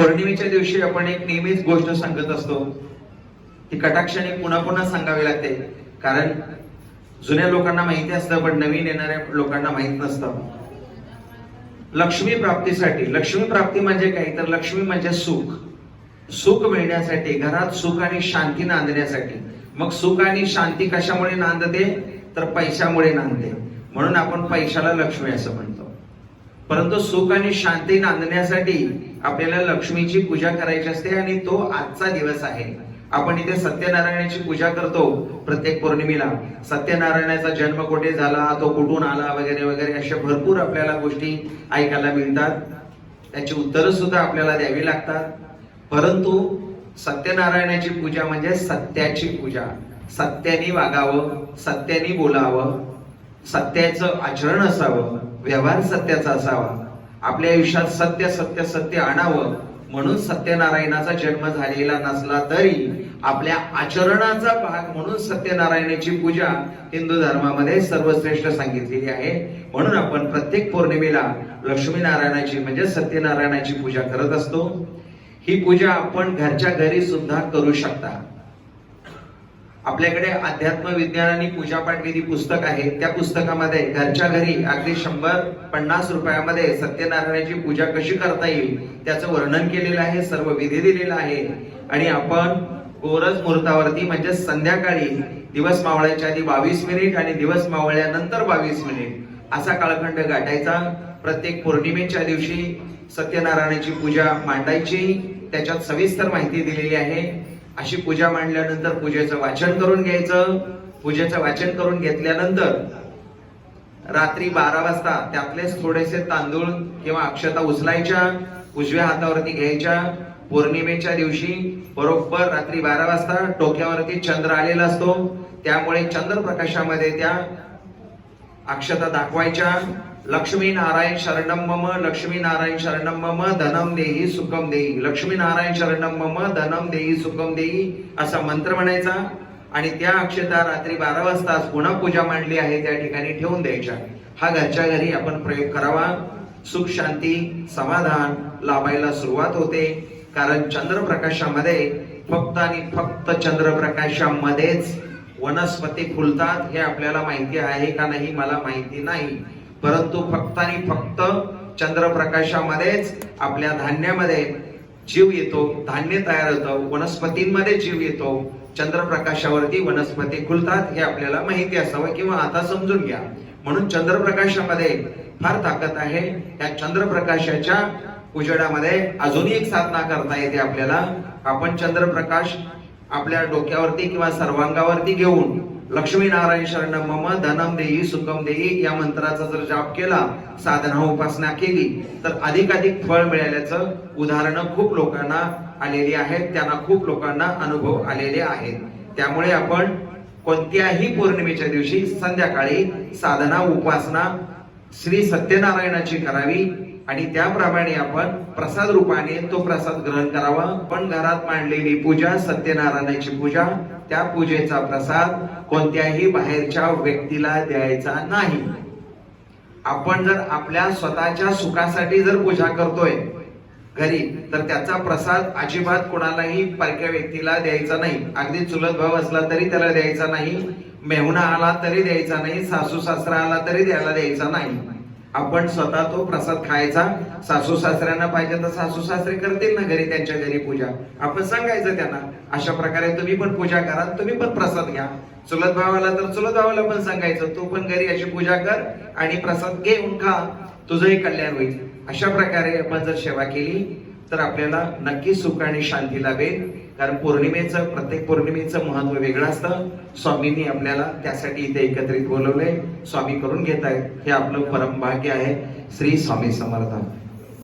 पौर्णिमेच्या दिवशी आपण एक नेहमीच गोष्ट सांगत असतो ती कटाक्षाने पुन्हा पुन्हा सांगावी लागते. कारण जुन्या लोकांना माहिती असतं पण नवीन येणाऱ्या लोकांना माहीत नसतं. लक्ष्मी प्राप्तीसाठी लक्ष्मी प्राप्ती म्हणजे काय? तर लक्ष्मी म्हणजे सुख. सुख मिळण्यासाठी घरात सुख आणि शांती नांदण्यासाठी. मग सुख आणि शांती कशामुळे नांदते? तर पैशामुळे नांदते. म्हणून आपण पैशाला लक्ष्मी असं म्हणतो. परंतु सुख आणि शांती नांदण्यासाठी आपल्याला लक्ष्मीची पूजा करायची असते आणि तो आजचा दिवस आहे. आपण इथे सत्यनारायणाची पूजा करतो प्रत्येक पौर्णिमेला. सत्यनारायणाचा जन्म कुठे झाला तो कुठून आला वगैरे वगैरे अशा भरपूर आपल्याला गोष्टी ऐकायला मिळतात. त्याची उत्तरं सुद्धा आपल्याला द्यावी लागतात. परंतु सत्यनारायणाची पूजा म्हणजे सत्याची पूजा. सत्याने वागावं सत्याने बोलावं सत्याचं आचरण असावं. व्यवहार सत्याचा असावा. आपल्या आयुष्यात सत्य सत्य सत्य आणावं. म्हणून सत्यनारायणाचा जन्म झालेला नसला तरी आपल्या आचरणाचा भाग म्हणून सत्यनारायणाची पूजा हिंदू धर्मामध्ये सर्वश्रेष्ठ सांगितलेली आहे. म्हणून आपण प्रत्येक पौर्णिमेला लक्ष्मीनारायणाची म्हणजे सत्यनारायणाची पूजा करत असतो. ही पूजा आपण घरच्या घरी सुद्धा करू शकता. आपल्याकडे अध्यात्म विज्ञान आणि पूजापाठ विधी पुस्तक आहे. त्या पुस्तकामध्ये घरच्या घरी अगदी शंभर पन्नास रुपयामध्ये सत्यनारायणाची पूजा कशी करता येईल त्याचं वर्णन केलेलं आहे सर्व विधी दिलेला आहे. आणि आपण गोरज मुहूर्तावरती म्हणजे संध्याकाळी दिवस मावळ्याच्या आधी बावीस मिनिट आणि दिवस मावळ्यानंतर बावीस मिनिट असा कालखंड गाठायचा. प्रत्येक पौर्णिमेच्या दिवशी सत्यनारायणाची पूजा मांडायची. त्याच्यात सविस्तर माहिती दिलेली आहे. अशी पूजा मांडल्यानंतर पूजेचं वाचन करून घ्यायचं. पूजेचं वाचन करून घेतल्यानंतर रात्री बारा वाजता त्यातलेच थोडेसे तांदूळ किंवा अक्षता उचलायच्या उजव्या हातावरती घ्यायच्या. पौर्णिमेच्या दिवशी बरोबर रात्री बारा वाजता डोक्यावरती चंद्र आलेला असतो. त्यामुळे चंद्र प्रकाशामध्ये त्या अक्षता दाखवायच्या. लक्ष्मी नारायण शरणम मम लक्ष्मी नारायण शरणम मम धनम देही सुखम देही. लक्ष्मी नारायण शरणम मम धनम देही सुखम देही असा मंत्र म्हणायचा. आणि त्या अक्षता रात्री बारा वाजता पुन्हा पूजा मांडली आहे त्या ठिकाणी ठेवून द्यायच्या. हा घरच्या घरी आपण प्रयोग करावा. सुख शांती समाधान लाभायला सुरुवात होते. कारण चंद्रप्रकाशामध्ये फक्त आणि फक्त चंद्रप्रकाशामध्येच वनस्पती फुलतात हे आपल्याला माहिती आहे का नाही? मला माहिती नाही. परंतु फक्त आणि फक्त चंद्रप्रकाशामध्येच आपल्या धान्यामध्ये जीव येतो धान्य तयार होतं वनस्पतींमध्ये जीव येतो चंद्रप्रकाशावरती वनस्पती खुलतात हे आपल्याला माहिती असावं किंवा आता समजून घ्या. म्हणून चंद्रप्रकाशामध्ये फार ताकद आहे. त्या चंद्रप्रकाशाच्या उजेडामध्ये अजूनही एक साधना करता येते आपल्याला. आपण चंद्रप्रकाश आपल्या डोक्यावरती किंवा सर्वांगावरती घेऊन लक्ष्मीनारायण शरण मम धनम देई सुखम देई या मंत्राचा जर जाप केला साधना उपासना केली तर अधिकाधिक फळ मिळाल्याचं उदाहरणं खूप लोकांना आलेली आहेत त्यांना खूप लोकांना अनुभव आलेले आहेत. त्यामुळे आपण कोणत्याही पौर्णिमेच्या दिवशी संध्याकाळी साधना उपासना श्री सत्यनारायणाची करावी आणि त्याप्रमाणे आपण प्रसाद रूपाने तो प्रसाद ग्रहण करावा. पण घरात मांडलेली पूजा सत्यनारायणाची पूजा त्या पूजेचा प्रसाद कोणत्याही बाहेरच्या व्यक्तीला द्यायचा नाही. आपण जर आपल्या स्वतःच्या सुखासाठी जर पूजा करतोय घरी तर त्याचा प्रसाद अजिबात कोणालाही परक्या व्यक्तीला द्यायचा नाही. अगदी चुलत भाव असला तरी त्याला द्यायचा नाही मेहुणा आला तरी द्यायचा नाही सासू सासरा आला तरी द्यायला द्यायचा नाही. आपण स्वतः तो प्रसाद खायचा. सासू सासऱ्यांना पाहिजे तर सासू सासरे करतील ना घरी त्यांच्या घरी पूजा. आपण सांगायचं त्यांना अशा प्रकारे तुम्ही पण पूजा करा तुम्ही पण प्रसाद घ्या. चुलत भावाला तर चुलत भावाला पण सांगायचं तू पण घरी अशी पूजा कर आणि प्रसाद घेऊन खा तुझंही कल्याण होईल. अशा प्रकारे आपण जर सेवा केली तर आपल्याला नक्की सुख आणि शांती लाभेल. कारण पौर्णिमेचं प्रत्येक पौर्णिमेचं महत्त्व वेगळं असतं. स्वामींनी आपल्याला त्यासाठी इथे एकत्रित बोलवले स्वामी करून घेत आहेत हे आपलं परम भाग्य आहे. श्री स्वामी समर्थ.